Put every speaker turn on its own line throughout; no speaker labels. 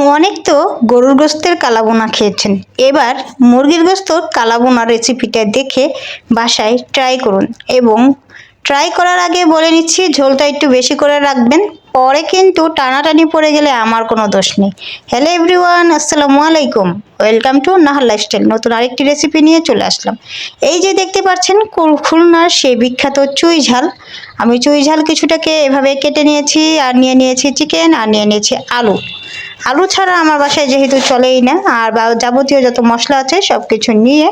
অনেক তো গরুর গোস্তের কালাবোনা খেয়েছেন। এবার মুরগির গোস্তর কালাবোনা রেসিপিটা দেখে বাসায় ট্রাই করুন এবং ট্রাই করার আগে বলে নিচ্ছি, ঝোলটা একটু বেশি করে রাখবেন। পরে কিন্তু টানাটানি পড়ে গেলে আমার কোনো দোষ নেই। হ্যালো এভরিওয়ান আসসালামু আলাইকুম। ওয়েলকাম টু নাহার লাইফস্টাইল নতুন আরেকটি রেসিপি নিয়ে চলে আসলাম। এই যে দেখতে পাচ্ছেন, খুল- খুলনার সেই বিখ্যাত চুই ঝাল। আমি চুই ঝাল কিছুটাকে এভাবে কেটে নিয়েছি, আর নিয়ে নিয়েছি চিকেন আর নিয়ে নিয়েছি আলু। আলু ছাড়া আমার বাসায় যেহেতু চলেই না, আর যাবতীয় যত মশলা আছে সব কিছু নিয়ে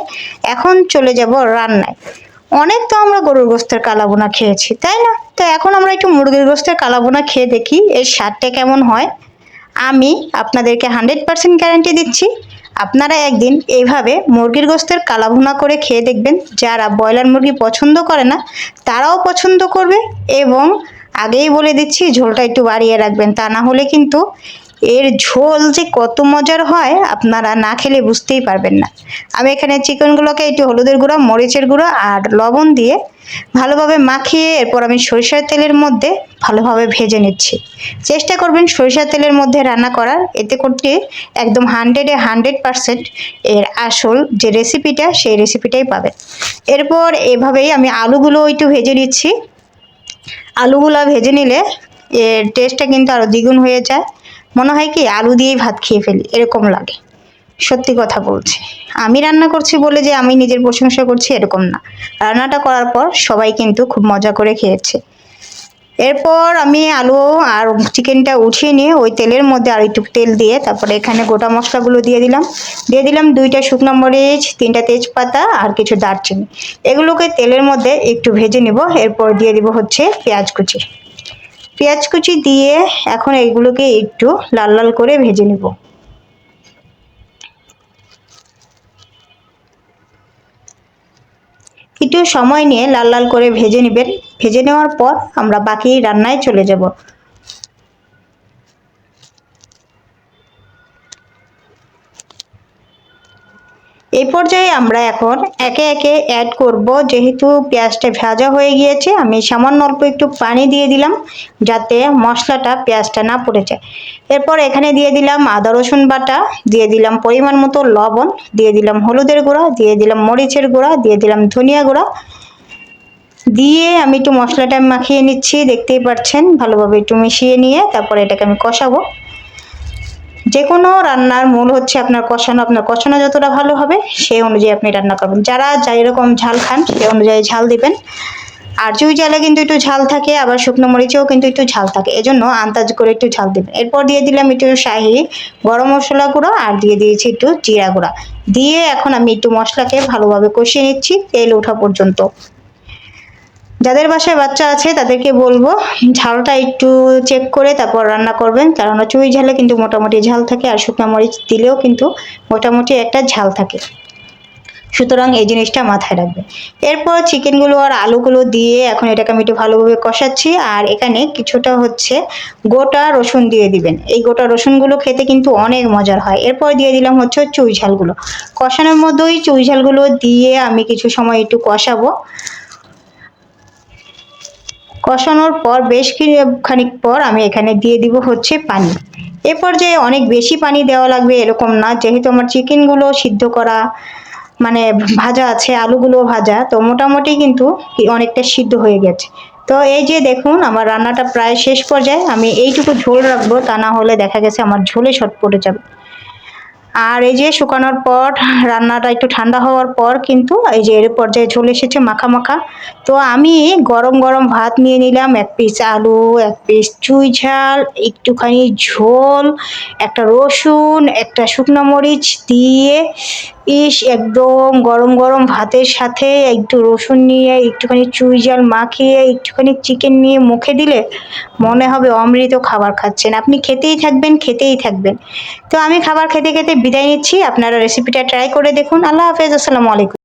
এখন চলে যাব রান্নায়। অনেক তো আমরা গরুর গোস্তের কালাবোনা খেয়েছি, তাই না? তো এখন আমরা একটু মুরগির গোস্তের কালাবোনা খেয়ে দেখি, এর স্বাদটা কেমন হয়। আমি আপনাদেরকে হান্ড্রেড পার্সেন্ট গ্যারান্টি দিচ্ছি, আপনারা একদিন এইভাবে মুরগির গোস্তের কালাভুনা করে খেয়ে দেখবেন। যারা ব্রয়লার মুরগি পছন্দ করে না, তারাও পছন্দ করবে এবং আগেই বলে দিচ্ছি, ঝোলটা একটু বাড়িয়ে রাখবেন। তা না হলে কিন্তু এর ঝোল যে কত মজার হয়, আপনারা না খেলে বুঝতেই পারবেন না। আমি এখানে চিকেনগুলোকে একটু হলুদের গুঁড়া, মরিচের গুঁড়া আর লবণ দিয়ে ভালোভাবে মাখিয়ে এরপর আমি সরিষার তেলের মধ্যে ভালোভাবে ভেজে নিচ্ছি। চেষ্টা করবেন সরিষার তেলের মধ্যে রান্না করার। এতে করতে একদম হান্ড্রেডে হান্ড্রেড পারসেন্ট এর আসল যে রেসিপিটা সেই রেসিপিটাই পাবেন। এরপর এভাবেই আমি আলুগুলো একটু ভেজে নিচ্ছি। আলুগুলো ভেজে নিলে এর টেস্টটা কিন্তু আরও দ্বিগুণ হয়ে যায়। মনে হয় কি আলু দিয়েই ভাত খেয়ে ফেলি, এরকম লাগে। সত্যি কথা বলছি। আমি রান্না করছি বলে যে আমি নিজের প্রশংসা করছি এরকম না। রান্নাটা করার পর সবাই কিন্তু খুব মজা করে খেয়েছে। এরপর আমি আলু আর চিকেনটা উঠিয়ে নিয়ে ওই তেলের মধ্যে আর একটু তেল দিয়ে তারপরে এখানে গোটা মশলাগুলো দিয়ে দিলাম। দিয়ে দিলাম দুইটা শুকনো মরিচ, তিনটা তেজপাতা আর কিছু দারচিনি। এগুলোকে তেলের মধ্যে একটু ভেজে নিব। এরপর দিয়ে দিব হচ্ছে পেঁয়াজ কুচি। পেঁয়াজ কুচি দিয়ে এখন এইগুলোকে একটু লাল লাল করে ভেজে নিব। একটু সময় নিয়ে লাল লাল করে ভেজে নেবেন। ভেজে নেওয়ার পর আমরা বাকি রান্নায় চলে যাব। এই পর্যায়ে আমরা এখন একে একে অ্যাড করব। যেহেতু পেঁয়াজটা ভাজা হয়ে গিয়েছে, আমি সামান্য অল্প একটু পানি দিয়ে দিলাম যাতে মশলাটা পেঁয়াজটা না পড়ে যায়। এরপর এখানে দিয়ে দিলাম আদা, রসুন বাটা, দিয়ে দিলাম পরিমাণ মতো লবণ, দিয়ে দিলাম হলুদের গুঁড়া, দিয়ে দিলাম মরিচের গুঁড়া, দিয়ে দিলাম ধনিয়া গুঁড়া। দিয়ে আমি একটু মশলাটা মাখিয়ে নিচ্ছি, দেখতেই পাচ্ছেন, ভালোভাবে একটু মিশিয়ে নিয়ে তারপরে এটাকে আমি কষাবো। যে কোনো রান্নার মূল হচ্ছে আপনার কষানো। আপনার কষানো যতটা ভালো হবে সেই অনুযায়ী আপনি রান্না করবেন। যারা যাই রকম ঝাল খান সেই অনুযায়ী ঝাল দিবেন। আর চুই ঝালে কিন্তু একটু ঝাল থাকে, আবার শুকনো মরিচেও কিন্তু একটু ঝাল থাকে। এজন্য আন্দাজ করে একটু ঝাল দিবেন। এরপর দিয়ে দিলাম একটু শাহি গরম মশলা গুঁড়ো, আর দিয়ে দিয়েছি একটু জিরা গুঁড়া। দিয়ে এখন আমি একটু মশলাকে ভালোভাবে কষিয়ে নিচ্ছি, তেল ওঠা পর্যন্ত। যাদের বাসায় বাচ্চা আছে, তাদেরকে বলব, ঝালটা একটু চেক করে তারপর রান্না করবেন। কারণ চুই ঝালে কিন্তু মোটামুটি ঝাল থাকে আর শুকনো মরিচ দিলেও কিন্তু মোটামুটি একটা ঝাল থাকে। সুতরাং এই জিনিসটা মাথায় রাখবে এরপর চিকেনগুলো আর আলুগুলো দিয়ে এখন এটাকে আমি একটু ভালোভাবে কষাচ্ছি। আর এখানে কিছুটা হচ্ছে গোটা রসুন দিয়ে দিবেন। এই গোটা রসুনগুলো খেতে কিন্তু অনেক মজার হয়। এরপর দিয়ে দিলাম হচ্ছে চুই ঝালগুলো। কষানোর মধ্যেই চুই ঝালগুলো দিয়ে আমি কিছু সময় একটু কষাবো। কষানোর পর বেশ খানিক পর আমি এখানে দিয়ে দিব হচ্ছে পানি। এ পর্যায়ে অনেক বেশি পানি দেওয়া লাগবে এরকম না, যেহেতু আমার চিকেনগুলো সিদ্ধ করা মানে ভাজা আছে, আলুগুলো ভাজা, তো মোটামুটি কিন্তু অনেকটা সিদ্ধ হয়ে গেছে। তো এই যে দেখুন, আমার রান্নাটা প্রায় শেষ পর্যায়ে, আমি এইটুকু ঝোল রাখব, তা না হলে দেখা গেছে আমার ঝোলে শট পড়ে যাবে। আর এই যে শুকানোর পর, রান্নাটা একটু ঠান্ডা হওয়ার পর কিন্তু এই যে এর পর্যায়ে চলে এসেছে মাখা মাখা, তো আমি গরম গরম ভাত নিয়ে নিলাম, এক পিস আলু, এক পিস চুই ঝাল, একটুখানি ঝোল, একটা রসুন, একটা শুকনো মরিচ দিয়ে ইস, একদম গরম গরম ভাতের সাথে একটু রসুন নিয়ে, একটুখানি চুই জাল মাখিয়ে, একটুখানি চিকেন নিয়ে মুখে দিলে মনে হবে অমৃত খাবার খাচ্ছেন। আপনি খেতেই থাকবেন খেতেই থাকবেন। তো আমি খাবার খেতে খেতে বিদায় নিচ্ছি। আপনারা রেসিপিটা ট্রাই করে দেখুন। আল্লাহ হাফেজ। আসসালামু আলাইকুম।